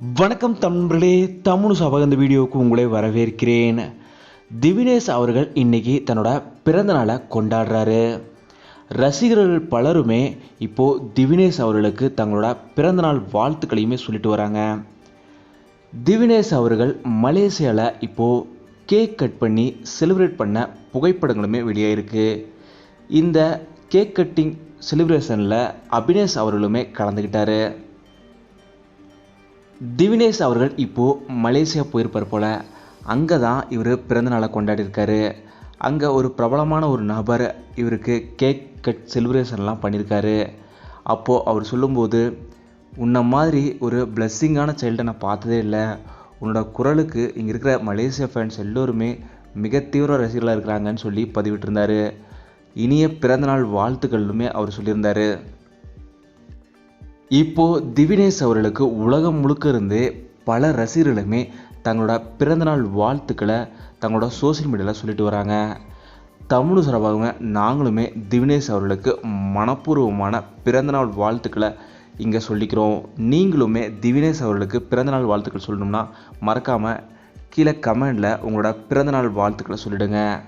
வணக்கம் தமிழர்களே தமிழ் சபக இந்த வீடியோவுக்கு உங்களை வரவேற்கிறேன். திவினேஷ் அவர்கள் இன்னைக்கு தன்னோட பிறந்த நாளை கொண்டாடுறாரு. ரசிகர்கள் பலருமே இப்போது திவினேஷ் அவர்களுக்கு தங்களோட பிறந்தநாள் வாழ்த்துக்களையுமே சொல்லிட்டு வராங்க. திவினேஷ் அவர்கள் மலேசியாவில் இப்போது கேக் கட் பண்ணி செலிப்ரேட் பண்ண புகைப்படங்களுமே வெளியாயிருக்கு. இந்த கேக் கட்டிங் செலிப்ரேஷனில் அபினேஷ் அவர்களுமே கலந்துக்கிட்டாரு திவினேஷ் அவர்கள் இப்போது மலேசியா போயிருப்பார் போல். அங்கே தான் இவர் பிறந்தநாளை கொண்டாடியிருக்காரு. அங்கே ஒரு பிரபலமான ஒரு நபர் இவருக்கு கேக் கட் செலிப்ரேஷன்லாம் பண்ணியிருக்காரு. அப்போது அவர் சொல்லும்போது உன்னை மாதிரி ஒரு பிளஸ்ஸிங்கான சைல்டை நான் பார்த்ததே இல்லை. உன்னோட குரலுக்கு இங்கே இருக்கிற மலேசியா ஃபேன்ஸ் எல்லோருமே மிக தீவிர ரசிகர்களாக இருக்கிறாங்கன்னு சொல்லி பதிவிட்டிருந்தார். இனிய பிறந்தநாள் வாழ்த்துக்களுமே அவர் சொல்லியிருந்தார். இப்போ திவினேஷ் அவர்களுக்கு உலகம் முழுக்க இருந்து பல ரசிகர்களுமே தங்களோட பிறந்தநாள் வாழ்த்துக்களை தங்களோட சோஷியல் மீடியாவில் சொல்லிட்டு வராங்க. தமிழ் சார்பாக நாங்களுமே திவினேஷ் அவர்களுக்கு மனப்பூர்வமான பிறந்தநாள் வாழ்த்துக்களை இங்கே சொல்லிக்கிறோம். நீங்களுமே திவினேஷ் அவர்களுக்கு பிறந்தநாள் வாழ்த்துக்கள் சொல்லணும்னா மறக்காமல் கீழே கமெண்டில் உங்களோட பிறந்தநாள் வாழ்த்துக்களை சொல்லிடுங்க.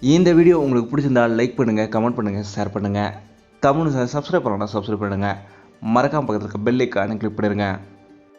இந்த வீடியோ உங்களுக்கு பிடிச்சிருந்தால் லைக் பண்ணுங்கள் கமெண்ட் பண்ணுங்கள் ஷேர் பண்ணுங்கள் தமிழ் சப்ஸ்கிரைப் பண்ணலாம் சப்ஸ்கிரைப் பண்ணுங்கள் மறக்காம பக்கத்தில் இருக்க பெல் ஐக்கானை கிளிக் பண்ணிடுங்க.